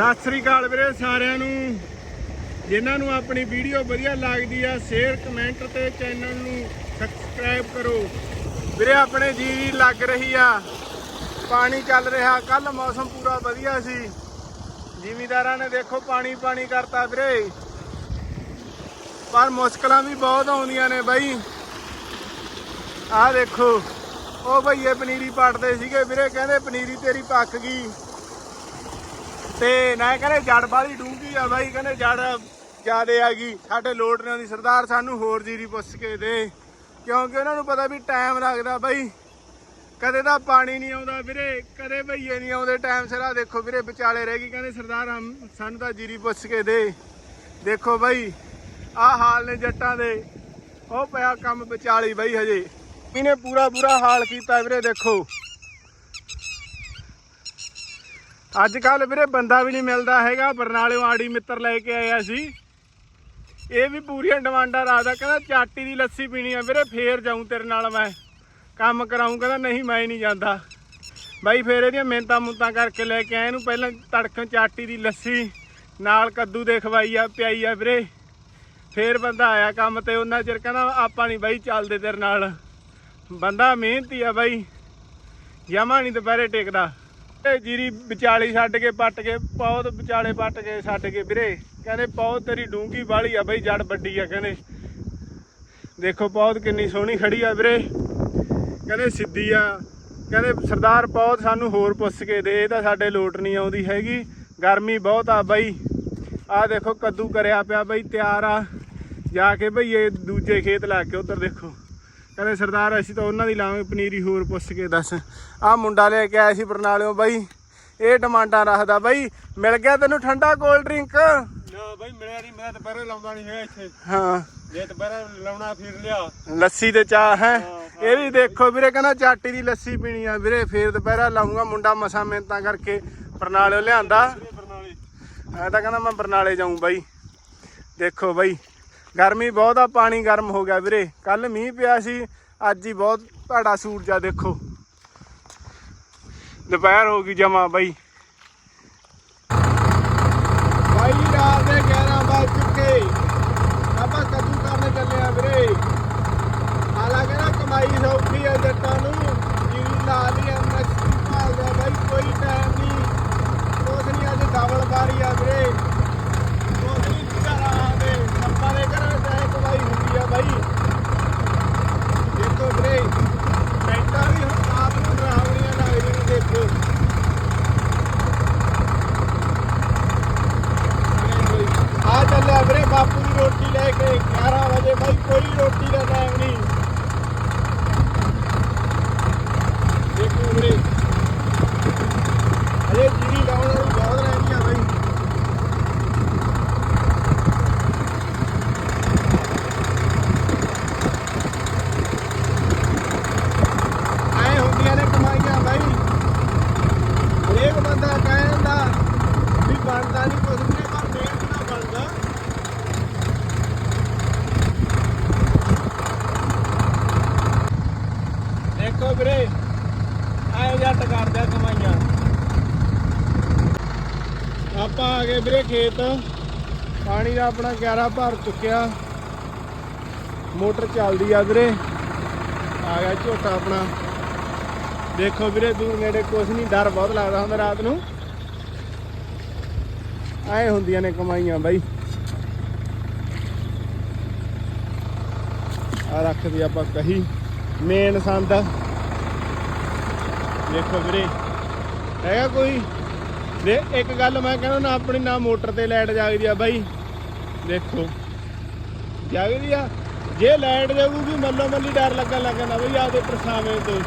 ਸਤਿ ਸ੍ਰੀ ਅਕਾਲ ਵੀਰੇ ਸਾਰਿਆਂ ਨੂੰ। ਜਿਨ੍ਹਾਂ ਨੂੰ ਆਪਣੀ ਵੀਡੀਓ ਵਧੀਆ ਲੱਗਦੀ ਆ ਸ਼ੇਅਰ ਕਮੈਂਟ ਤੇ ਚੈਨਲ ਨੂੰ ਸਬਸਕ੍ਰਾਈਬ ਕਰੋ। ਵੀਰੇ, ਆਪਣੇ ਜੀ ਲੱਗ ਰਹੀ ਆ। ਪਾਣੀ ਚੱਲ ਰਿਹਾ ਕੱਲ ਮੌਸਮ ਪੂਰਾ ਵਧੀਆ ਸੀ। ਜ਼ਿਮੀਦਾਰਾਂ ਨੇ ਦੇਖੋ ਪਾਣੀ ਪਾਣੀ ਕਰਤਾ ਵੀਰੇ। ਪਰ ਮੁਸ਼ਕਲਾਂ ਵੀ ਬਹੁਤ ਆਉਂਦੀਆਂ ਨੇ ਬਾਈ। ਆਹ ਦੇਖੋ, ਉਹ ਭਈਏ ਪਨੀਰੀ ਪੱਟਦੇ ਸੀਗੇ ਵੀਰੇ, ਕਹਿੰਦੇ ਪਨੀਰੀ ਤੇਰੀ ਪੱਕ ਗਈ। ਤੇ ਨਾ ਕਹਿੰਦੇ ਜੜ ਵਾਲੀ ਡੂੰਗੀ ਆ ਬਾਈ, ਕਹਿੰਦੇ ਜੜ ਜਿਆਦੇ ਆ ਗਈ। ਸਾਡੇ ਲੋਟ ਨੇ ਆਉਂਦੀ ਸਰਦਾਰ ਸਾਨੂੰ ਹੋਰ ਜੀਰੀ ਪੁੱਛ ਕੇ ਦੇ। ਕਿਉਂਕਿ ਉਹਨਾਂ ਨੂੰ ਪਤਾ ਵੀ ਟਾਈਮ ਲੱਗਦਾ ਬਾਈ। ਕਦੇ ਤਾਂ ਪਾਣੀ ਨਹੀਂ ਆਉਂਦਾ ਵੀਰੇ, ਕਦੇ ਭਈਏ ਨਹੀਂ ਆਉਂਦੇ ਟਾਈਮ ਸਿਰ। ਆ ਦੇਖੋ ਵੀਰੇ, ਵਿਚਾਲੇ ਰਹਿ ਗਈ, ਕਹਿੰਦੇ ਸਰਦਾਰ, ਹਮ, ਸਾਨੂੰ ਤਾਂ ਜੀਰੀ ਪੁੱਛ ਕੇ ਦੇ। ਦੇਖੋ ਬਾਈ, ਆਹ ਹਾਲ ਨੇ ਜੱਟਾਂ ਦੇ। ਉਹ ਪਿਆ ਕੰਮ ਵਿਚਾਲੀ ਬਾਈ ਹਜੇ। ਇਹਨੇ ਪੂਰਾ ਬੁਰਾ ਹਾਲ ਕੀਤਾ ਵੀਰੇ, ਦੇਖੋ। ਅੱਜ ਕੱਲ ਵੀਰੇ ਬੰਦਾ ਵੀ ਨਹੀਂ ਮਿਲਦਾ ਹੈਗਾ। ਬਰਨਾਲਿਓਂ ਆੜੀ ਮਿੱਤਰ ਲੈ ਕੇ ਆਇਆ ਸੀ। ਇਹ ਵੀ ਪੂਰੀਆਂ ਡਿਮਾਂਡਾਂ ਰੱਖਦਾ, ਕਹਿੰਦਾ ਚਾਟੀ ਦੀ ਲੱਸੀ ਪੀਣੀ ਆ। ਵੀਰੇ ਫੇਰ ਜਾਊਂ ਤੇਰੇ ਨਾਲ ਮੈਂ। ਕੰਮ ਕਰਾਊਂ, ਕਹਿੰਦਾ ਨਹੀਂ, ਮੈਂ ਨਹੀਂ ਜਾਂਦਾ। ਬਾਈ ਫੇਰ ਇਹਦੀਆਂ ਮਿਹਨਤਾਂ ਮੁੰਤਾਂ ਕਰਕੇ ਲੈ ਕੇ ਆਇਆ। ਇਹਨੂੰ ਪਹਿਲਾਂ ਤੜਕਣ ਚਾਟੀ ਦੀ ਲੱਸੀ, ਨਾਲ ਕੱਦੂ ਦੇ ਖਵਾਈ ਆ, ਪਿਆਈ ਆ ਵੀਰੇ। ਫੇਰ ਬੰਦਾ ਆਇਆ ਕੰਮ ਤੇ, ਉਹਨਾਂ ਚਿਰ ਕਹਿੰਦਾ ਆਪਾਂ ਨਹੀਂ ਬਾਈ ਚੱਲਦੇ ਤੇਰੇ ਨਾਲ। ਬੰਦਾ ਮਿਹਨਤੀ ਆ ਬਾਈ। ਜਮਾ ਨਹੀਂ ਦੁਪਹਿਰੇ ਟੇਕਦਾ। ਇਹ ਜੀਰੀ ਵਿਚਾਲੀ ਛੱਡ ਕੇ ਪੱਟ ਕੇ ਪੌਦ ਵਿਚਾਲੇ ਪੱਟ ਕੇ ਛੱਡ ਕੇ ਵੀਰੇ। ਕਹਿੰਦੇ ਪੌਦ ਤੇਰੀ ਡੂੰਗੀ ਵਾਲੀ ਆ ਬਈ, ਜੜ ਵੱਡੀ ਆ ਕਹਿੰਦੇ। ਦੇਖੋ ਪੌਦ ਕਿੰਨੀ ਸੋਹਣੀ ਖੜੀ ਆ ਵੀਰੇ। ਕਹਿੰਦੇ ਸਿੱਧੀ ਆ। ਕਹਿੰਦੇ ਸਰਦਾਰ ਪੌਦ ਸਾਨੂੰ ਹੋਰ ਪੁੱਛ ਕੇ ਦੇ, ਇਹ ਤਾਂ ਸਾਡੇ ਲੋਟ ਨਹੀਂ ਆਉਂਦੀ ਹੈਗੀ। ਗਰਮੀ ਬਹੁਤ ਆ ਬਈ। ਆ ਦੇਖੋ ਕੱਦੂ ਕਰਿਆ ਪਿਆ ਬਈ, ਤਿਆਰ ਆ। ਜਾ ਕੇ ਬਈ ਇਹ ਦੂਜੇ ਖੇਤ ਲਾ ਕੇ ਉਧਰ ਦੇਖੋ। ਕਹਿੰਦੇ ਸਰਦਾਰ ਅਸੀਂ ਤਾਂ ਉਹਨਾਂ ਦੀ ਲਾਵਾਂਗੇ ਪਨੀਰੀ ਹੋਰ ਪੁੱਛ ਕੇ ਦੱਸ। ਆ ਮੁੰਡਾ ਲੈ ਕੇ ਆਇਆ ਸੀ ਬਰਨਾਲਿਓਂ ਬਾਈ। ਇਹ ਡਿਮਾਂਡਾਂ ਰੱਖਦਾ ਬਾਈ। ਮਿਲ ਗਿਆ ਤੈਨੂੰ ਠੰਡਾ ਕੋਲਡ ਡਰਿੰਕ ਨਾ ਬਾਈ ਮਿਲਿਆ ਨਹੀਂ ਮੈਂ ਦੁਪਹਿਰੇ ਲਾਉਂਦਾ ਨਹੀਂ ਹੈ ਇੱਥੇ। ਹਾਂ। ਜੇ ਦੁਪਹਿਰੇ ਲਾਉਣਾ ਫਿਰ ਲਿਆ। ਲੱਸੀ ਤੇ ਚਾਹ ਹੈ? ਇਹ ਵੀ ਦੇਖੋ ਵੀਰੇ ਕਹਿੰਦਾ ਚਾਟੀ ਦੀ ਲੱਸੀ ਪੀਣੀ ਆ ਵੀਰੇ ਫੇਰ ਦੁਪਹਿਰਾ ਲਾਉਂਗਾ ਮੁੰਡਾ ਮਸਾ ਮਿਹਨਤਾਂ ਕਰਕੇ ਬਰਨਾਲਿਓਂ ਲਿਆਂਦਾ। ਬਰਨਾਲੇ। ਮੈਂ ਤਾਂ ਕਹਿੰਦਾ ਮੈਂ ਬਰਨਾਲੇ ਜਾਊਂ ਬਾਈ। ਦੇਖੋ ਬਾਈ ਗਰਮੀ ਬਹੁਤ ਆ, ਪਾਣੀ ਗਰਮ ਹੋ ਗਿਆ ਵੀਰੇ। ਕੱਲ ਮੀਂਹ ਪਿਆ ਸੀ, ਅੱਜ ਹੀ ਬਹੁਤ ਭਾੜਾ ਸੂਰਜ ਆ, ਦੇਖੋ। ਦੁਪਹਿਰ ਹੋ ਗਈ ਜਮਾ ਬਾਈ ਬਾਈ ਰਾਤ ਦੇ 11 ਵੱਜ ਚੁੱਕੇ ਆਪਾਂ ਕਦੂ ਕਰਨ ਚੱਲੇ ਆ ਵੀਰੇ ਹਾਲਾਂਕਿ ਨਾ ਕਮਾਈ ਸੌਖੀ ਆ ਜੱਟਾਂ ਨੂੰ ਜੀਰੀ ਲਾ ਲਈ ਆ ਮੱਛੀ ਭਾਲਦਾ ਬਾਈ ਕੋਈ ਟਾਈਮ ਨਹੀਂ ਕੁਛ ਨਹੀਂ ਅੱਜ ਡਬਲ ਬਾਰੀ ਆ ਵੀਰੇ ਕੁਛ ਨਹੀਂ ਘਰਾਂ ਦੇ ਸੱਪਾਂ ਦੇ ਘਰਾਂ ਚ ਐ ਕਮਾਈ ਹੁੰਦੀ ਆ ਬਾਈ ਦੇਖੋ ਵੀਰੇ ਪੈਂਟਾਂ ਵੀ ਹੁਣ ਰਾਤ ਨੂੰ ਡਰਾਵਣੀਆਂ ਲੱਗਦੀਆਂ ਨੇ ਦੇਖੋ ਆ ਚੱਲਿਆ ਵੀਰੇ ਬਾਪੂ ਦੀ ਰੋਟੀ ਲੈ ਕੇ 11 ਵਜੇ ਬਾਈ ਕੋਈ ਰੋਟੀ ਦਾ ਟਾਈਮ ਨਹੀਂ ਦੇਖੋ ਵੀਰੇ ਅਜੇ ਜੀਰੀ ਲਾਉਣ ਵਾਲੀ ਬਹੁਤ ਰਹਿੰਦੀ ਆ ਬਾਈ ਐ ਹੁੰਦੀਆਂ ਨੇ ਕਮਾਈਆਂ ਬਾਈ ਹਰੇਕ ਬੰਦਾ ਕਹਿੰਦਾ ਵੀ ਬਣਦਾ ਨਹੀਂ ਕੁਝ ਵੀ ਪਰ ਮਿਹਨਤ ਨਾਲ ਬਣਦਾ ਦੇਖੋ ਵੀਰੇ ਆਏ ਜੱਟ ਕਰਦਾ ਕਮਾਈਆਂ। ਆਪਾਂ ਆ ਗਏ ਵੀਰੇ ਖੇਤ। ਪਾਣੀ ਦਾ ਆਪਣਾ 11 ਭਰ ਚੁੱਕਿਆ। ਮੋਟਰ ਚੱਲਦੀ ਆ ਵੀਰੇ। ਆ ਗਿਆ ਝੋਟਾ ਆਪਣਾ। ਦੇਖੋ ਵੀਰੇ, ਦੂਰ ਨੇੜੇ ਕੁਛ ਨਹੀਂ, ਡਰ ਬਹੁਤ ਲੱਗਦਾ ਹੁੰਦਾ ਰਾਤ ਨੂੰ। ਐ ਹੁੰਦੀਆਂ ਨੇ ਕਮਾਈਆਂ ਬਾਈ। ਆ ਰੱਖਦੀ ਆਪਾਂ ਕਹੀ। ਮੇਨ ਸੰਦ। ਦੇਖੋ ਵੀਰੇ, ਹੈਗਾ ਕੋਈ? ਦੇ, ਇੱਕ ਗੱਲ ਮੈਂ ਕਹਿੰਦਾ ਨਾ, ਆਪਣੀ ਨਾ ਮੋਟਰ ਤੇ ਲਾਈਟ ਜਾਗਦੀ ਆ ਬਾਈ। ਦੇਖੋ, ਜਾਗਦੀ ਆ। ਜੇ ਲਾਈਟ ਜਾਊਗੀ ਮੱਲੋ ਮੱਲੀ ਡਰ ਲੱਗਣ ਲੱਗ ਬਈ ਆਦੇ ਪਰਛਾਵੇਂ ਤੋਂ।